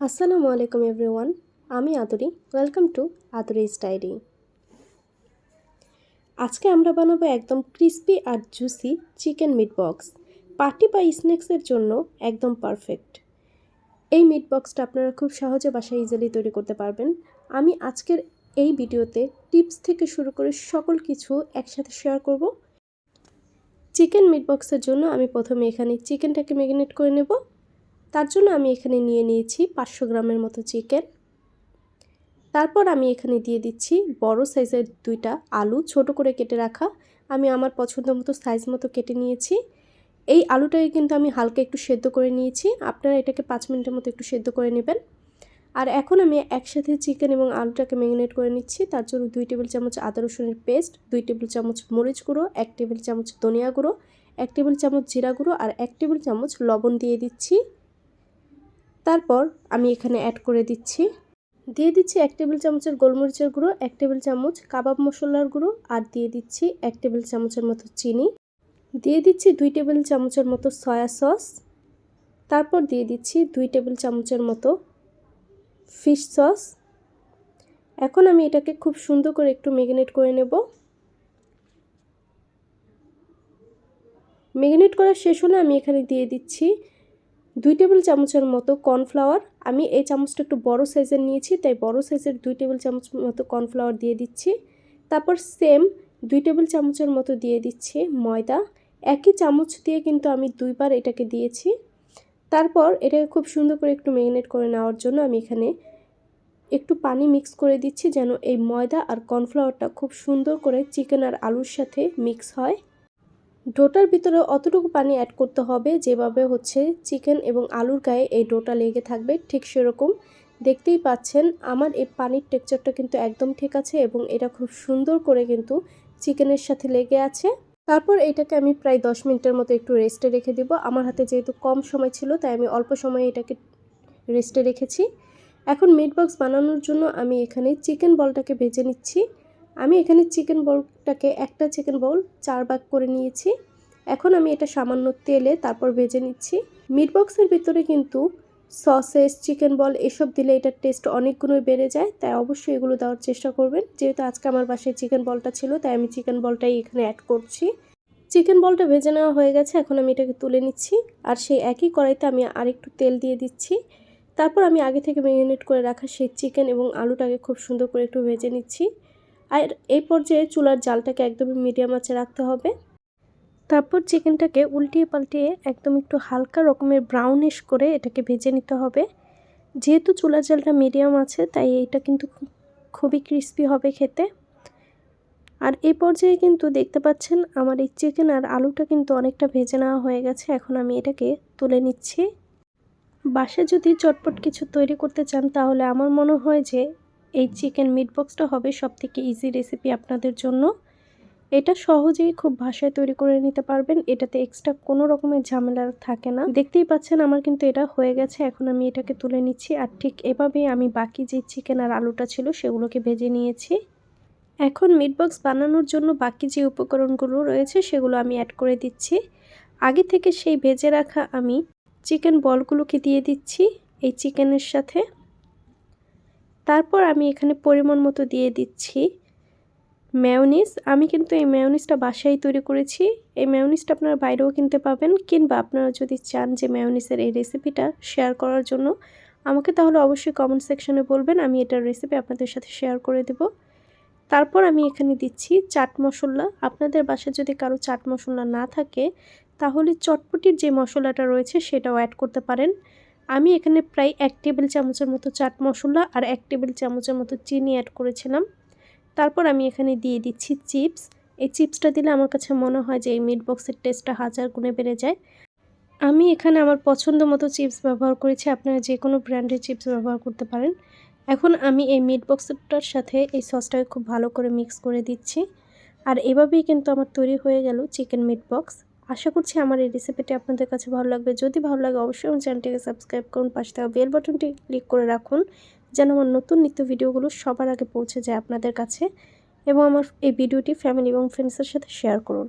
আসসালামু আলাইকুম এভরিওয়ান, আমি আদরি ওয়েলকাম টু আদরি স্টাইরি আজকে আমরা বানাবো একদম ক্রিস্পি আর juicy chicken meat box. Party বা স্ন্যাক্সের জন্য একদম পারফেক্ট। এই মিট বক্সটা আপনারা খুব সহজে বাসায় ইজিলি তৈরি করতে পারবেন। আমি আজকের এই ভিডিওতে টিপস থেকে শুরু করে সকল কিছু একসাথে শেয়ার করব। চিকেন মিট বক্সের জন্য আমি প্রথমে এখানে চিকেনটাকে ম্যাগনেট করে নেব। তার জন্য আমি এখানে নিয়ে নিয়েছি পাঁচশো গ্রামের মতো চিকেন। তারপর আমি এখানে দিয়ে দিচ্ছি বড় সাইজের দুইটা আলু, ছোট করে কেটে রাখা। আমি আমার পছন্দ মতো সাইজ মতো কেটে নিয়েছি। এই আলুটাকে কিন্তু আমি হালকা একটু সেদ্ধ করে নিয়েছি। আপনারা এটাকে পাঁচ মিনিটের মতো একটু সেদ্ধ করে নেবেন। আর এখন আমি একসাথে চিকেন এবং আলুটাকে ম্যারিনেট করে নিচ্ছি। তার জন্য দুই টেবিল চামচ আদা রসুনের পেস্ট, দুই টেবিল চামচ মরিচ গুঁড়ো, এক টেবিল চামচ ধনিয়া গুঁড়ো, এক টেবিল চামচ জিরা গুঁড়ো আর এক টেবিল চামচ লবণ দিয়ে দিচ্ছি। তারপর আমি এখানে অ্যাড করে দিচ্ছি। দিয়ে দিচ্ছি এক টেবিল চামচের গোলমরিচের গুঁড়ো, এক টেবিল চামচ কাবাব মশলার গুঁড়ো আর দিয়ে দিচ্ছি এক টেবিল চামচের মতো চিনি। দিয়ে দিচ্ছি দুই টেবিল চামচের মতো সয়া সস। তারপর দিয়ে দিচ্ছি দুই টেবিল চামচের মতো ফিশ সস। এখন আমি এটাকে খুব সুন্দর করে একটু ম্যাগনেট করে নেব। ম্যাগনেট করা শেষ হলে আমি এখানে দিয়ে দিচ্ছি দুই টেবিল চামচের মতো কর্নফ্লাওয়ার। আমি এই চামচটা একটু বড় সাইজের নিয়েছি, তাই বড় সাইজের দুই টেবিল চামচ মতো কর্নফ্লাওয়ার দিয়ে দিচ্ছি। তারপর সেম দুই টেবিল চামচের মতো দিয়ে দিচ্ছি ময়দা। একই চামচ দিয়ে কিন্তু আমি দুইবার এটাকে দিয়েছি। তারপর এটাকে খুব সুন্দর করে একটু ম্যারিনেট করে নেওয়ার জন্য আমি এখানে একটু পানি মিক্স করে দিচ্ছি যেন এই ময়দা আর কর্নফ্লাওয়ারটা খুব সুন্দর করে চিকেন আর আলুর সাথে মিক্স হয়। ডোটার ভিতরে অতটুকু পানি অ্যাড করতে হবে, যেভাবে হচ্ছে চিকেন এবং আলুর গায়ে এই ডোটা লেগে থাকবে, ঠিক সেরকম। দেখতেই পাচ্ছেন, আমার এই পানির টেক্সচারটা কিন্তু একদম ঠিক আছে এবং এটা খুব সুন্দর করে কিন্তু চিকেনের সাথে লেগে আছে। তারপর এটাকে আমি প্রায় দশ মিনিটের মতো একটু রেস্টে রেখে দিব। আমার হাতে যেহেতু কম সময় ছিল, তাই আমি অল্প সময়ে এটাকে রেস্টে রেখেছি। এখন মিট বক্স বানানোর জন্য আমি এখানে চিকেন বলটাকে ভেজে নিচ্ছি। আমি এখানে চিকেন বলটাকে একটা চিকেন বল চার ভাগ করে নিয়েছি। এখন আমি এটা সামান্য তেলে তারপর ভেজে নিচ্ছি। মিট বক্সের ভিতরে কিন্তু সসেস চিকেন বল এসব দিলে এটার টেস্ট অনেক গুণই বেড়ে যায়, তাই অবশ্যই এগুলো দেওয়ার চেষ্টা করবেন। যেহেতু আজকে আমার বাসায় চিকেন বলটা ছিল, তাই আমি চিকেন বলটাই এখানে অ্যাড করছি। চিকেন বলটা ভেজে নেওয়া হয়ে গেছে, এখন আমি এটাকে তুলে নিচ্ছি। আর সেই একই কড়াইতে আমি আরেকটু তেল দিয়ে দিচ্ছি। তারপর আমি আগে থেকে ম্যারিনেট করে রাখা সেই চিকেন এবং আলুটাকে খুব সুন্দর করে একটু ভেজে নিচ্ছি। আর এই পর্যায়ে চুলার জালটাকে একদমই মিডিয়াম আঁচে রাখতে হবে। তারপর চিকেনটাকে উল্টিয়ে পাল্টিয়ে একদম একটু হালকা রকমের ব্রাউনিশ করে এটাকে ভেজে নিতে হবে। যেহেতু চুলার জালটা মিডিয়াম আছে, তাই এটা কিন্তু খুবই ক্রিস্পি হবে খেতে। আর এই পর্যায়ে কিন্তু দেখতে পাচ্ছেন আমার এই চিকেন আর আলুটা কিন্তু অনেকটা ভেজে নেওয়া হয়ে গেছে। এখন আমি এটাকে তুলে নিচ্ছি। বাসায় যদি চটপট কিছু তৈরি করতে চান, তাহলে আমার মনে হয় যে এই চিকেন মিট বক্সটা হবে সব থেকে ইজি রেসিপি আপনাদের জন্য। এটা সহজেই খুব ভাষায় তৈরি করে নিতে পারবেন। এটাতে এক্সট্রা কোনো রকমের ঝামেলা থাকে না। দেখতেই পাচ্ছেন আমার কিন্তু এটা হয়ে গেছে। এখন আমি এটাকে তুলে নিচ্ছি আর ঠিক এভাবেই আমি বাকি যে চিকেন আর আলুটা ছিল সেগুলোকে ভেজে নিয়েছি। এখন মিট বক্স বানানোর জন্য বাকি যে উপকরণগুলো রয়েছে সেগুলো আমি অ্যাড করে দিচ্ছি। আগে থেকে সেই ভেজে রাখা আমি চিকেন বলগুলোকে দিয়ে দিচ্ছি এই চিকেনের সাথে। তারপর আমি এখানে পরিমাণ মতো দিয়ে দিচ্ছি ম্যাওনিস আমি কিন্তু এই ম্যাওনিসটা বাসায় তৈরি করেছি। এই ম্যাওনিসটা আপনারা বাইরেও কিনতে পাবেন, কিংবা আপনারা যদি চান যে ম্যাওনিসের এই রেসিপিটা শেয়ার করার জন্য, আমাকে তাহলে অবশ্যই কমেন্ট সেকশনে বলবেন, আমি এটার রেসিপি আপনাদের সাথে শেয়ার করে দেব। তারপর আমি এখানে দিচ্ছি চাট মশলা। আপনাদের বাসায় যদি কারও চাট মশলা না থাকে, তাহলে চটপটির যে মশলাটা রয়েছে, সেটাও অ্যাড করতে পারেন। আমি এখানে প্রায় এক টেবিল চামচের মতো চাট মশলা আর এক টেবিল চামচের মতো চিনি অ্যাড করেছিলাম। তারপর আমি এখানে দিয়ে দিচ্ছি চিপস। এই চিপসটা দিলে আমার কাছে মনে হয় যে এই মিট বক্সের টেস্টটা হাজার গুণে বেড়ে যায়। আমি এখানে আমার পছন্দ মতো চিপস ব্যবহার করেছি। আপনারা যে কোনো ব্র্যান্ডের চিপস ব্যবহার করতে পারেন। এখন আমি এই মিট বক্সটার সাথে এই সসটাকে খুব ভালো করে মিক্স করে দিচ্ছি। আর এভাবেই কিন্তু আমার তৈরি হয়ে গেল চিকেন মিট বক্স আশা করছি আমার এই রেসিপিটি আপনাদের কাছে ভালো লাগবে। যদি ভালো লাগে, অবশ্যই আমার চ্যানেলটিকে সাবস্ক্রাইব করুন, পাশে থাকা বেল বাটনটি ক্লিক করে রাখুন, যেন আমার নতুন নিত্য ভিডিওগুলো সবার আগে পৌঁছে যায় আপনাদের কাছে এবং আমার এই ভিডিওটি ফ্যামিলি এবং ফ্রেন্ডসের সাথে শেয়ার করুন।